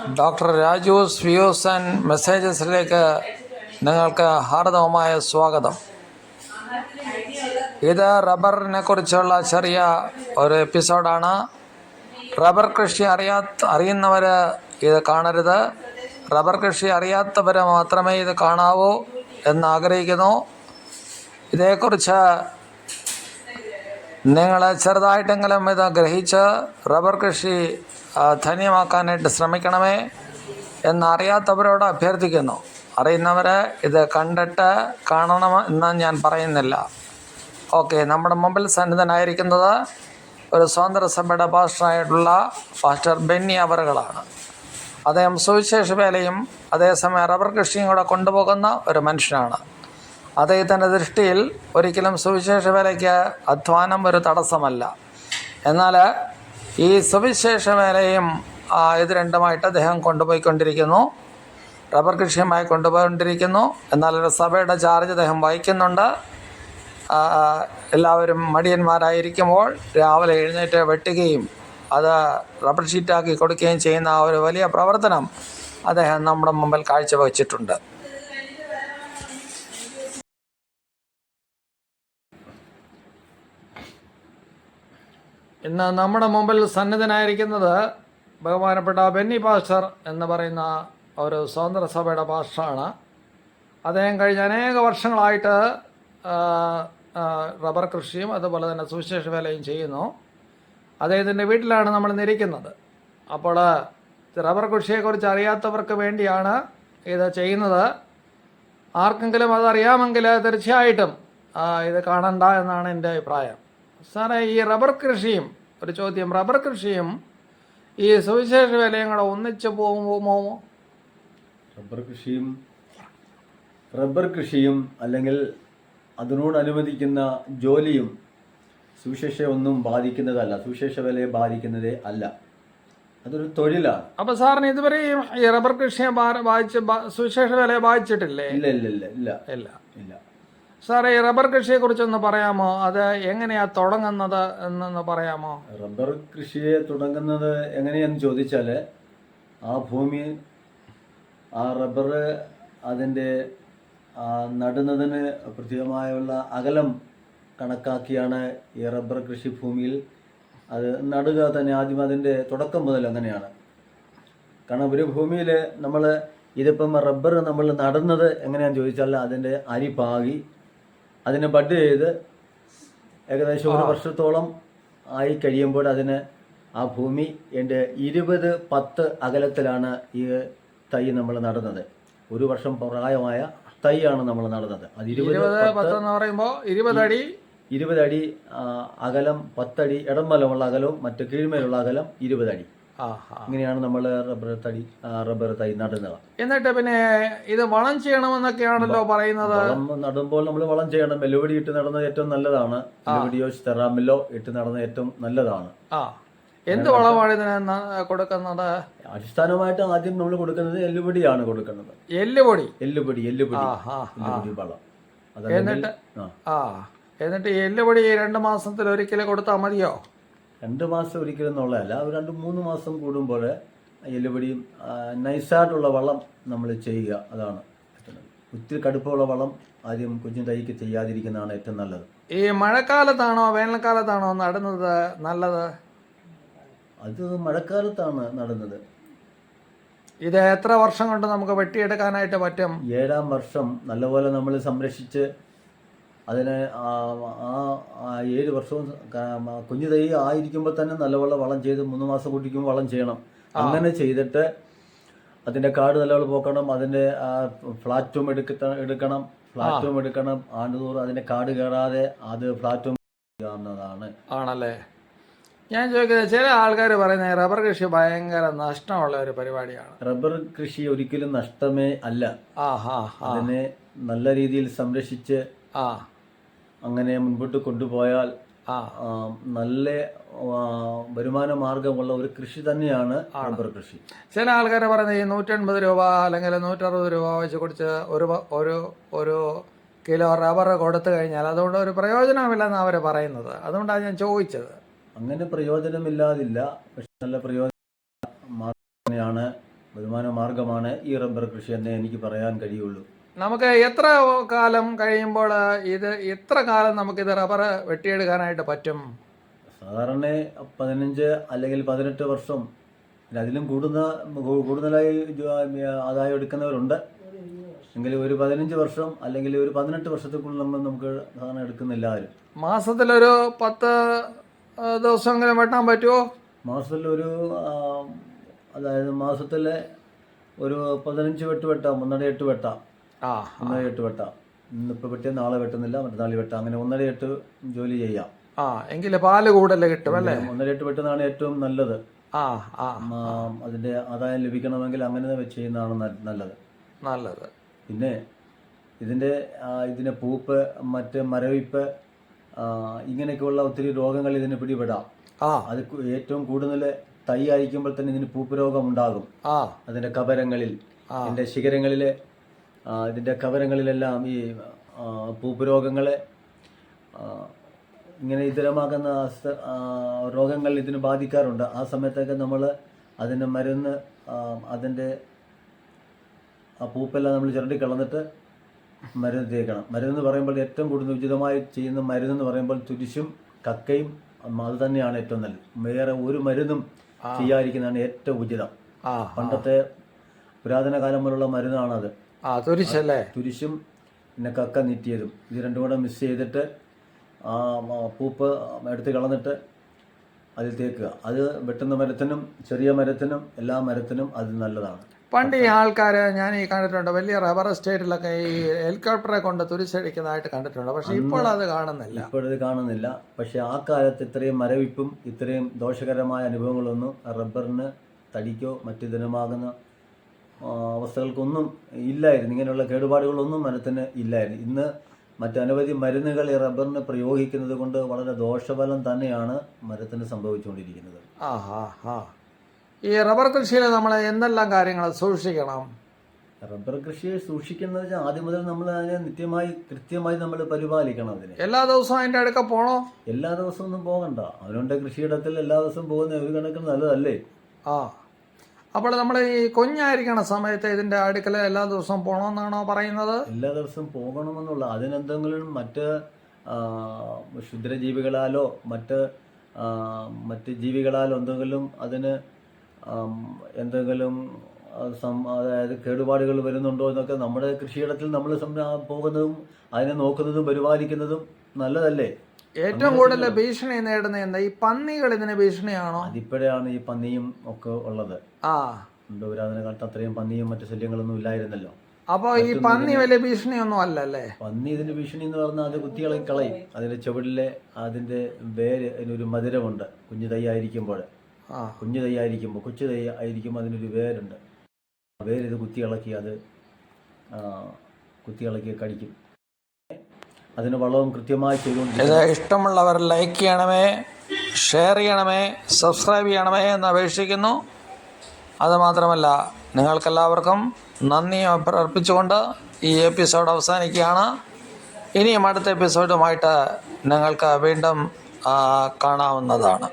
Doctor Raju സ്വിയോസൻ മെസ്സേജസിലേക്ക് നിങ്ങൾക്ക് ഹാർദവമായ സ്വാഗതം. ഇത് റബ്ബറിനെ കുറിച്ചുള്ള ചെറിയ ഒരു എപ്പിസോഡാണ്. റബ്ബർ കൃഷി അറിയാത്ത അറിയുന്നവർ ഇത് കാണരുത്. റബ്ബർ കൃഷി അറിയാത്തവർ മാത്രമേ ഇത് കാണാവൂ എന്ന് ആഗ്രഹിക്കുന്നു ഇതേക്കുറിച്ച് നിങ്ങൾ ചെറുതായിട്ടെങ്കിലും ഇത് ഗ്രഹിച്ച് റബ്ബർ കൃഷി ധന്യമാക്കാനായിട്ട് ശ്രമിക്കണമേ എന്നറിയാത്തവരോട് അഭ്യർത്ഥിക്കുന്നു. അറിയുന്നവർ ഇത് കണ്ടിട്ട് കാണണമെന്ന് ഞാൻ പറയുന്നില്ല. ഓക്കെ നമ്മുടെ മുമ്പിൽ സന്നിധനായിരിക്കുന്നത് ഒരു സ്വാതന്ത്ര്യ സഭയുടെ പാസ്റ്ററായിട്ടുള്ള പാസ്റ്റർ ബെന്നി അവറുകളാണ്. അദ്ദേഹം സുവിശേഷ വേലയും അതേസമയം റബ്ബർ കൃഷിയും കൂടെ കൊണ്ടുപോകുന്ന ഒരു മനുഷ്യനാണ്. അദ്ദേഹത്തിന്റെ ദൃഷ്ടിയിൽ ഒരിക്കലും സുവിശേഷ വേലയ്ക്ക് അധ്വാനം ഒരു തടസ്സമല്ല. എന്നാൽ ഈ സുവിശേഷ വേലയും ഇത് രണ്ടുമായിട്ട് അദ്ദേഹം കൊണ്ടുപോയിക്കൊണ്ടിരിക്കുന്നു. റബ്ബർ കൃഷിയുമായി കൊണ്ടുപോയിക്കൊണ്ടിരിക്കുന്നു. എന്നാൽ ഒരു സഭയുടെ ചാർജ് അദ്ദേഹം വഹിക്കുന്നുണ്ട്. എല്ലാവരും മടിയന്മാരായിരിക്കുമ്പോൾ രാവിലെ എഴുന്നേറ്റ് വെട്ടുകയും അത് റബ്ബർ ഷീറ്റാക്കി കൊടുക്കുകയും ചെയ്യുന്ന ആ ഒരു വലിയ പ്രവർത്തനം അദ്ദേഹം നമ്മുടെ മുമ്പിൽ കാഴ്ചവെച്ചിട്ടുണ്ട്. ഇന്ന് നമ്മുടെ മുമ്പിൽ സന്നിധനായിരിക്കുന്നത് ബഹുമാനപ്പെട്ട ബെന്നി പാസ്റ്റർ എന്ന് പറയുന്ന ഒരു സ്വതന്ത്ര സഭയുടെ പാസ്റ്ററാണ്. അദ്ദേഹം കഴിഞ്ഞ അനേക വർഷങ്ങളായിട്ട് റബ്ബർ കൃഷിയും അതുപോലെ തന്നെ സുവിശേഷ വേലയും ചെയ്യുന്നു. അദ്ദേഹത്തിന്റെ വീട്ടിലാണ് നമ്മൾ നിരിക്കുന്നത് അപ്പോൾ റബ്ബർ കൃഷിയെക്കുറിച്ച് അറിയാത്തവർക്ക് വേണ്ടിയാണ് ഇത് ചെയ്യുന്നത്. ആർക്കെങ്കിലും അതറിയാമെങ്കിൽ തീർച്ചയായിട്ടും ഇത് കാണണ്ട എന്നാണ് എന്റെ അഭിപ്രായം. സാറേ ഈ റബ്ബർ കൃഷിയും ഒരു ചോദ്യം. റബ്ബർ കൃഷിയും ഈ സുവിശേഷ വിലയും കൂടെ ഒന്നിച്ച് പോകുമോ റബ്ബർ കൃഷിയും റബ്ബർ കൃഷിയും അല്ലെങ്കിൽ അതിനോടനുബന്ധിക്കുന്ന ജോലിയും സുവിശേഷ ഒന്നും ബാധിക്കുന്നതല്ല. സുവിശേഷ വിലയെ ബാധിക്കുന്നതേ അല്ല. അതൊരു തൊഴിലാണ്. അപ്പൊ സാറിന് ഇതുവരെ ഈ റബ്ബർ കൃഷിയെ ബാധിച്ച് സുവിശേഷ വിലയെ ബാധിച്ചിട്ടില്ലേ? ഇല്ല ഇല്ല ഇല്ല ഇല്ല. ഇല്ല. ഇല്ല. സാറേ ഈ റബ്ബർ കൃഷിയെക്കുറിച്ചൊന്ന് പറയാമോ? അത് എങ്ങനെയാ തുടങ്ങുന്നത് എന്നൊന്ന് പറയാമോ? റബ്ബർ കൃഷിയെ തുടങ്ങുന്നത് എങ്ങനെയെന്ന് ചോദിച്ചാൽ ആ ഭൂമി ആ റബ്ബർ അതിന്റെ നടുന്നതിന് പ്രത്യേകമായുള്ള അകലം കണക്കാക്കിയാണ് ഈ റബ്ബർ കൃഷി ഭൂമിയിൽ അത് നടുക തന്നെ ആദ്യം അതിന്റെ തുടക്കം മുതൽ അങ്ങനെയാണ്. കാരണം ഒരു ഭൂമിയിൽ നമ്മൾ ഇതിപ്പം റബ്ബർ നമ്മൾ നടുന്നത് എങ്ങനെയാണെന്ന് ചോദിച്ചാൽ അതിന്റെ അരി പാകി അതിനെ ബഡ് ചെയ്ത് ഏകദേശം ഒരു വർഷത്തോളം ആയി കഴിയുമ്പോൾ അതിന് ആ ഭൂമി എന്റെ ഇരുപത് പത്ത് അകലത്തിലാണ് ഈ തൈ നമ്മൾ നടുന്നത്. ഒരു വർഷം പ്രായമായ തൈയാണ് നമ്മൾ നടുന്നത്. അത് ഇരുപത് പത്ത് എന്ന് പറയുമ്പോൾ ഇരുപതടി ഇരുപതടി അകലം പത്തടി ഇടംബലമുള്ള അകലവും മറ്റു കീഴ്മേലുള്ള അകലം ഇരുപതടി ഇങ്ങനെയാണ് നമ്മൾ റബ്ബർ തടി റബ്ബർ തൈ നടുന്നത്. എന്നിട്ട് പിന്നെ ഇത് വളം ചെയ്യണമെന്നൊക്കെയാണല്ലോ പറയുന്നത്. വളം നടുമ്പോൾ നമ്മൾ വളം ചെയ്യണം. മെലുവടി ഇട്ട് നടന്നത് ഏറ്റവും നല്ലതാണ്. മെലുവടിയോ തെറാമില്ലോ ഇട്ട് നടന്നത് ഏറ്റവും നല്ലതാണ്. എന്ത് വളമാണ് ഇതിന് കൊടുക്കുന്നത്? അടിസ്ഥാനമായിട്ട് ആദ്യം നമ്മൾ കൊടുക്കുന്നത് എല്ലുപൊടിയാണ് കൊടുക്കുന്നത്. എല്ലുപൊടി? എല്ലുപൊടി എല്ലുപൊടി. വളം. എന്നിട്ട് ആ. എന്നിട്ട് എല്ലുപൊടി രണ്ട് മാസത്തിൽ ഒരിക്കൽ കൊടുത്താൽ മതിയോ? രണ്ട് മാസം ഒരിക്കലും എന്നുള്ളതല്ല ഒരു രണ്ട് മൂന്ന് മാസം കൂടുമ്പോൾ എല്ലുപടിയും നൈസായിട്ടുള്ള വളം നമ്മൾ ചെയ്യുക അതാണ്. ഒത്തിരി കടുപ്പമുള്ള വളം ആദ്യം കുഞ്ഞു തൈക്ക് ചെയ്യാതിരിക്കുന്നതാണ് ഏറ്റവും നല്ലത്. ഈ മഴക്കാലത്താണോ വേനൽക്കാലത്താണോ നടുന്നത് നല്ലത്? അത് മഴക്കാലത്താണ് നടുന്നത്. ഇത് എത്ര വർഷം കൊണ്ട് നമുക്ക് വെട്ടിയെടുക്കാനായിട്ട് പറ്റും? ഏഴാം വർഷം നല്ലപോലെ നമ്മൾ സംരക്ഷിച്ച് അതിന് ആ ഏഴ് വർഷവും കുഞ്ഞു തൈ ആയിരിക്കുമ്പോൾ തന്നെ നല്ലവണ്ണം വളം ചെയ്ത് മൂന്ന് മാസം കുട്ടിക്കുമ്പോൾ വളം ചെയ്യണം. അങ്ങനെ ചെയ്തിട്ട് അതിന്റെ കാട് നല്ലവണ്ണം പോക്കണം അതിന്റെ ഫ്ലാറ്റും എടുക്ക എടുക്കണം ഫ്ലാറ്റും എടുക്കണം. ആണ്ടുതോറും അതിന്റെ കാട് കയറാതെ അത് ഫ്ലാറ്റും ചെയ്യാവുന്നതാണ് ആണല്ലേ? ഞാൻ ചോദിക്കുന്നത് ചില ആൾക്കാർ പറയുന്നത് റബ്ബർ കൃഷി ഭയങ്കര നഷ്ടമുള്ള ഒരു പരിപാടിയാണ്. റബ്ബർ കൃഷി ഒരിക്കലും നഷ്ടമേ അല്ല. ആഹാ. അതിനെ നല്ല രീതിയിൽ സംരക്ഷിച്ച് ആ. അങ്ങനെ മുൻപോട്ട് കൊണ്ടുപോയാൽ നല്ല വരുമാന മാർഗമുള്ള ഒരു കൃഷി തന്നെയാണ് റബ്ബർ കൃഷി. ചില ആൾക്കാരെ പറയുന്നത് ഈ നൂറ്റൻപത് രൂപ അല്ലെങ്കിൽ നൂറ്ററുപത് രൂപ വെച്ച് കുടിച്ച് ഒരു ഒരു ഒരു കിലോ റബ്ബർ കൊടുത്തു കഴിഞ്ഞാൽ അതുകൊണ്ട് ഒരു പ്രയോജനമില്ലെന്ന് അവർ പറയുന്നത്. അതുകൊണ്ടാണ് ഞാൻ ചോദിച്ചത്. അങ്ങനെ പ്രയോജനമില്ലാതില്ല. പക്ഷെ നല്ല പ്രയോജന മാർഗം തന്നെയാണ് വരുമാന മാർഗമാണ് ഈ റബ്ബർ കൃഷി എന്നേ എനിക്ക് പറയാൻ കഴിയുള്ളൂ. നമുക്ക് എത്ര കാലം കഴിയുമ്പോൾ ഇത് എത്ര കാലം നമുക്ക് നമുക്കിത് റബ്ബർ വെട്ടിയെടുക്കാനായിട്ട് പറ്റും? സാധാരണ പതിനഞ്ച് അല്ലെങ്കിൽ പതിനെട്ട് വർഷം അതിലും കൂടുന്ന കൂടുതലായി ആദായം എടുക്കുന്നവരുണ്ട്. എങ്കിൽ ഒരു പതിനഞ്ച് വർഷം അല്ലെങ്കിൽ ഒരു പതിനെട്ട് വർഷത്തേക്കുള്ളിൽ നമ്മൾ നമുക്ക് സാധാരണ എടുക്കുന്നില്ല ആരും. മാസത്തിലൊരു പത്ത് ദിവസം ദിവസമെങ്കിലും വെട്ടാൻ പറ്റുമോ മാസത്തിൽ ഒരു അതായത് മാസത്തിലെ ഒരു പതിനഞ്ച് വെട്ട് വെട്ടാം ഒന്നര എട്ട് വെട്ടാം. ഒന്നര എട്ട് വെട്ടാം. ഇന്നിപ്പോൾ വെട്ടിയ നാളെ വെട്ടുന്നില്ല മറ്റന്നാളി വെട്ടാം. അങ്ങനെ ഒന്നര എട്ട് ജോലി ചെയ്യാം. ആ എങ്കിൽ പാൽ കൂടല്ലേ കിട്ടും അല്ലേ? ഒന്നര എട്ട് വെട്ടുന്നതാണ് ഏറ്റവും നല്ലത്. ആ ആ. അതിന്റെ ആദായം ലഭിക്കണമെങ്കിൽ അങ്ങനെ വെച്ച് ചെയ്യുന്നതാണ് നല്ലത്. നല്ലത്. പിന്നെ ഇതിന്റെ ഇതിന്റെ പൂപ്പ് മറ്റ് മരവിപ്പ് ഇങ്ങനെയൊക്കെയുള്ള ഒത്തിരി രോഗങ്ങൾ ഇതിന് പിടിപെടാം. ആ. അത് ഏറ്റവും കൂടുതൽ തൈ അയക്കുമ്പോൾ തന്നെ ഇതിന് പൂപ്പ് രോഗം ഉണ്ടാകും. ആ. അതിന്റെ. ഇതിന്റെ ശിഖരങ്ങളിലെ ആ, ഇതിന്റെ കവരങ്ങളിലെല്ലാം ഈ ആ, പൂപ്പ് രോഗങ്ങളെ ആ, ഇങ്ങനെ ഇതരമാകുന്ന രോഗങ്ങൾ ഇതിന് ബാധിക്കാറുണ്ട്. ആ സമയത്തൊക്കെ നമ്മൾ അതിന് മരുന്ന് അതിന്റെ ആ പൂപ്പെല്ലാം നമ്മൾ ചിരണ്ടി കളഞ്ഞിട്ട് മരുന്ന് തേക്കണം. മരുന്ന് പറയുമ്പോൾ ഏറ്റവും കൂടുതൽ ഉചിതമായി ചെയ്യുന്ന മരുന്ന് എന്ന് പറയുമ്പോൾ തുരിശും കക്കയും അത് തന്നെയാണ് ഏറ്റവും നല്ലത്. വേറെ ഒരു മരുന്നും ചെയ്യാതിരിക്കുന്നതാണ് ഏറ്റവും ഉചിതം. പണ്ടത്തെ പുരാതന കാലം മുതലുള്ള മരുന്നാണത്. ആ തുരിശല്ലേ? തുരിശും പിന്നെ കക്ക നീറ്റിയതും ഇത് രണ്ടും കൂടെ മിക്സ് ചെയ്തിട്ട് ആ പൂപ്പ് എടുത്ത് കളഞ്ഞിട്ട് അതിൽ തേക്കുക. അത് വെട്ടുന്ന മരത്തിനും ചെറിയ മരത്തിനും എല്ലാ മരത്തിനും അത് നല്ലതാണ്. പണ്ട് ഈ ആൾക്കാർ ഞാൻ ഈ കണ്ടിട്ടുണ്ട് വലിയ റബ്ബർ എസ്റ്റേറ്റിലൊക്കെ ഈ ഹെലികോപ്റ്ററെ കൊണ്ട് തുരിശടിക്കുന്നതായിട്ട് കണ്ടിട്ടുണ്ട്. പക്ഷെ ഇപ്പോൾ അത് കാണുന്നില്ല. ഇപ്പോഴത് കാണുന്നില്ല. പക്ഷെ ആ കാലത്ത് ഇത്രയും മരവിപ്പും ഇത്രയും ദോഷകരമായ അനുഭവങ്ങളൊന്നും റബ്ബറിന് തടിക്കോ മറ്റു ദിനമാകുന്ന അവസ്ഥകൾക്കൊന്നും ഇല്ലായിരുന്നു. ഇങ്ങനെയുള്ള കേടുപാടുകളൊന്നും മരത്തിന് ഇല്ലായിരുന്നു. ഇന്ന് മറ്റനവധി മരുന്നുകൾ ഈ റബ്ബറിന് പ്രയോഗിക്കുന്നത് കൊണ്ട് വളരെ ദോഷഫലം തന്നെയാണ് മരത്തിന് സംഭവിച്ചുകൊണ്ടിരിക്കുന്നത്. ഈ റബ്ബർ കൃഷിയിൽ നമ്മൾ എന്തെല്ലാം കാര്യങ്ങൾ സൂക്ഷിക്കണം? റബ്ബർ കൃഷിയെ സൂക്ഷിക്കുന്നത് വെച്ചാൽ ആദ്യം മുതൽ നമ്മൾ അതിനെ നിത്യമായി കൃത്യമായി നമ്മൾ പരിപാലിക്കണം അതിനെ. എല്ലാ ദിവസവും അതിന്റെ അടുക്ക പോണോ? എല്ലാ ദിവസവും ഒന്നും പോകണ്ട. അവനവന്റെ കൃഷിയിടത്തിൽ എല്ലാ ദിവസവും പോകുന്ന ഒരു കണക്കിന് നല്ലതല്ലേ? ആ. അപ്പോൾ നമ്മൾ ഈ കുഞ്ഞായിരിക്കണ സമയത്ത് ഇതിന്റെ അടുക്കൽ എല്ലാ ദിവസവും പോകണമെന്നാണോ പറയുന്നത്? എല്ലാ ദിവസവും പോകണമെന്നുള്ള അതിനെന്തെങ്കിലും മറ്റ് ക്ഷുദ്രജീവികളാലോ മറ്റ് മറ്റ് ജീവികളാലോ എന്തെങ്കിലും അതിന് എന്തെങ്കിലും അതായത് കേടുപാടുകൾ വരുന്നുണ്ടോ എന്നൊക്കെ നമ്മുടെ കൃഷിയിടത്തിൽ നമ്മൾ പോകുന്നതും അതിനെ നോക്കുന്നതും പരിപാലിക്കുന്നതും നല്ലതല്ലേ? ഏറ്റവും കൂടുതൽ ഭീഷണി നേടുന്ന എന്താ? ഈ പന്നികൾ ഇതിന് ഭീഷണിയാണോ? അതിപ്പോഴാണ് ഈ പന്നിയും ഒക്കെ ഉള്ളത്. ആ. പണ്ട് പുരാതന കാലത്ത് അത്രയും പന്നിയും മറ്റു ശല്യങ്ങളൊന്നും ഇല്ലായിരുന്നല്ലോ. അപ്പോൾ ഈ പന്നി വലിയ ഭീഷണിയൊന്നും അല്ലല്ലേ? പന്നി ഇതിന്റെ ഭീഷണി എന്ന് പറഞ്ഞാൽ അത് കുത്തികളെ കളയും. അതിന്റെ ചുവടിലെ അതിന്റെ വേര് അതിനൊരു മധുരമുണ്ട്. കുഞ്ഞു തൈ ആയിരിക്കുമ്പോൾ. കുഞ്ഞു തൈ ആയിരിക്കുമ്പോൾ കൊച്ചു തൈ ആയിരിക്കുമ്പോൾ അതിനൊരു വേരുണ്ട്. വേര് ഇത് കുത്തി ഇളക്കി അത് ആ, കുത്തി ഇളക്കി കടിക്കും. അതിന് വളവും കൃത്യമായി ചെയ്തുകൊണ്ട് ഇഷ്ടമുള്ളവർ ലൈക്ക് ചെയ്യണമേ ഷെയർ ചെയ്യണമേ സബ്സ്ക്രൈബ് ചെയ്യണമേ എന്ന് അപേക്ഷിക്കുന്നു. അതുമാത്രമല്ല നിങ്ങൾക്കെല്ലാവർക്കും നന്ദി അർപ്പിച്ചുകൊണ്ട് ഈ എപ്പിസോഡ് അവസാനിക്കുകയാണ്. ഇനിയും അടുത്ത എപ്പിസോഡുമായിട്ട് നിങ്ങൾക്ക് വീണ്ടും കാണാവുന്നതാണ്.